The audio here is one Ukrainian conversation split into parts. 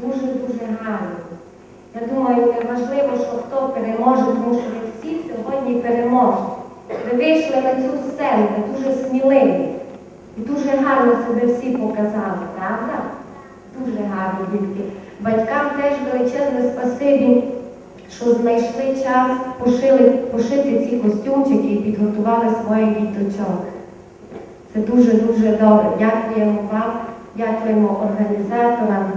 дуже-дуже гарні. Я думаю, важливо, що хто переможе, тому що ви всі сьогодні переможете. Ви вийшли на цю сцену, дуже сміливі. І дуже гарно себе всі показали, правда? Дуже гарно, дітки. Батькам теж величезне спасибі, що знайшли час пошили, пошити ці костюмчики і підготували своїх діточок. Це дуже-дуже добре. Дякуємо вам, дякуємо організаторам.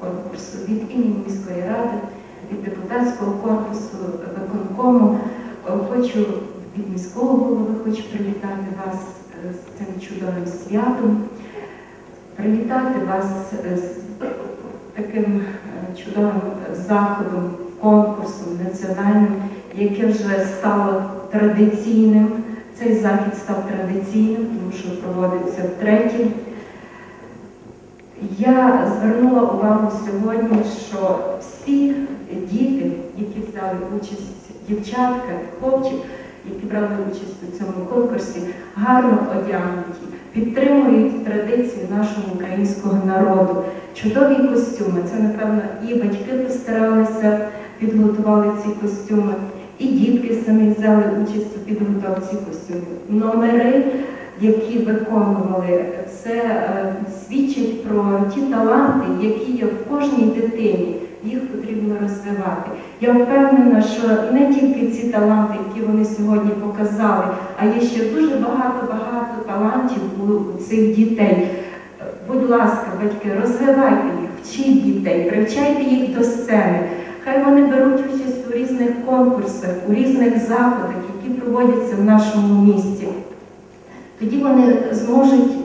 Конкурсу від імені міської ради, від депутатського корпусу виконкому. Е, Хочу від міського голови хочу привітати вас е, з цим чудовим святом, привітати вас е, з таким чудовим заходом, конкурсом національним, яке вже стало традиційним. Цей захід став традиційним, тому що проводиться втретє. Я звернула увагу сьогодні, що всі діти, які взяли участь, дівчатка, хлопчик, які брали участь у цьому конкурсі, гарно одягнуті, підтримують традиції нашого українського народу. Чудові костюми. Це, напевно, і батьки постаралися, підготували ці костюми. І дітки самі взяли участь у підготовці костюмів. Номери, які виконували, це е, свідчить про ті таланти, які є в кожній дитині. Їх потрібно розвивати. Я впевнена, що не тільки ці таланти, які вони сьогодні показали, а є ще дуже багато-багато талантів у цих дітей. Будь ласка, батьки, розвивайте їх, вчіть дітей, привчайте їх до сцени. Хай вони беруть участь у різних конкурсах, у різних заходах, які проводяться в нашому місті. Тоді вони зможуть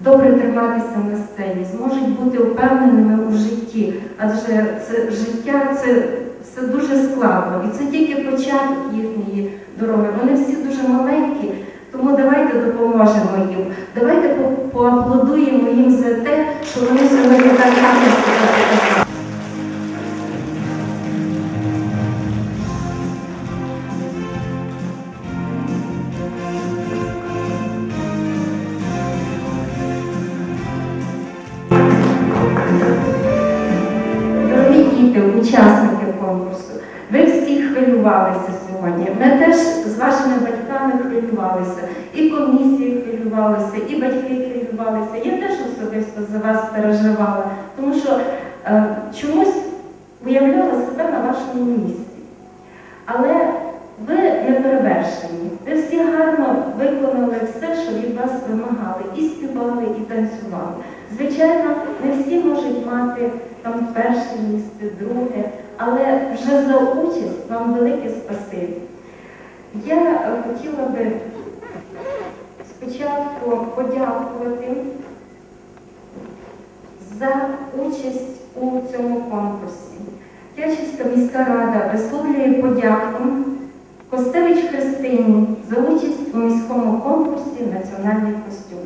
добре триматися на сцені, зможуть бути впевненими у житті. Адже це життя це все дуже складно. І це тільки початок їхньої дороги. Вони всі дуже маленькі, тому давайте допоможемо їм. Давайте поаплодуємо їм за те, що вони сьогодні так гарно себе хвилювалися сьогодні. Ми теж з вашими батьками хвилювалися, і комісії хвилювалися, і батьки хвилювалися. Я теж особисто за вас переживала, тому що е, чомусь уявляла себе на вашому місці. Але ви не перевершені. Ви всі гарно виконали все, що від вас вимагали, і співали, і танцювали. Звичайно, не всі можуть мати там перше місце, друге, але вже за участь вам велике спасибі. Я е, хотіла би спочатку подякувати за участь у цьому конкурсі. Тячівська міська рада висловлює подяку Костевич Христині за участь у міському конкурсі Національний костюм.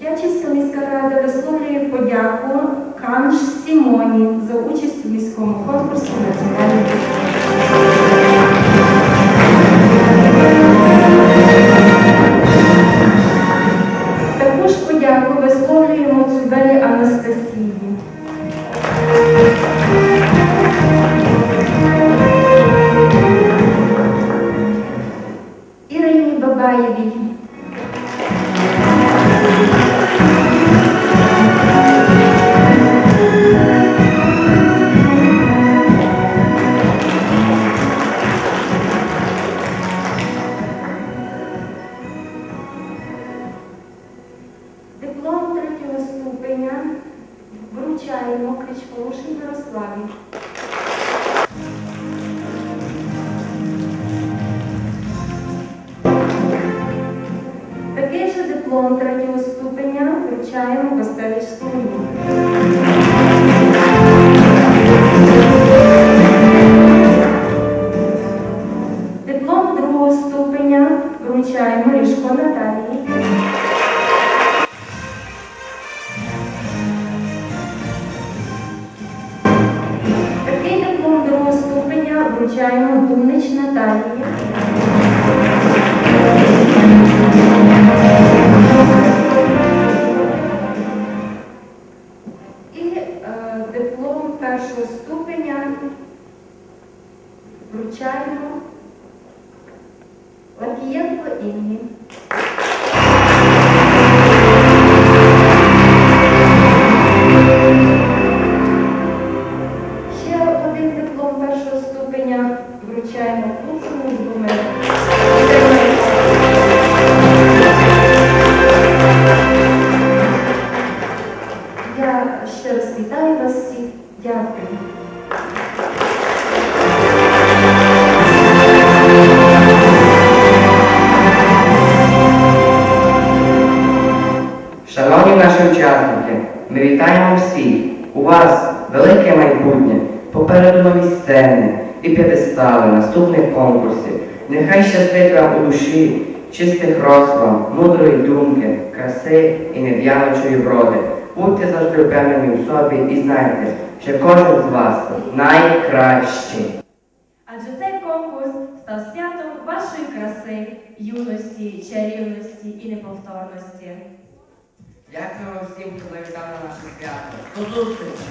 Тячівська міська рада висловлює подяку Канш Сімоні за участь у міському конкурсі Національний диплом третього ступеня вручаємо ліку. Диплом другого ступеня вручаємо Ріжко Наталії. Такий диплом другого ступеня вручаємо Думнич Наталії. Вручаємо Лапієнко Інні. Ще один диплом першого ступеня вручаємо конкурсів. Нехай щастить вам у душі, чистих розкладів, мудрої думки, краси і нев'яночої вроди. Будьте завжди впевнені у собі і знайте, що кожен з вас найкращий. Адже цей конкурс став святом вашої краси, юності, чарівності і неповторності. Дякую всім, хто завітав на наше свято. До зустрічі!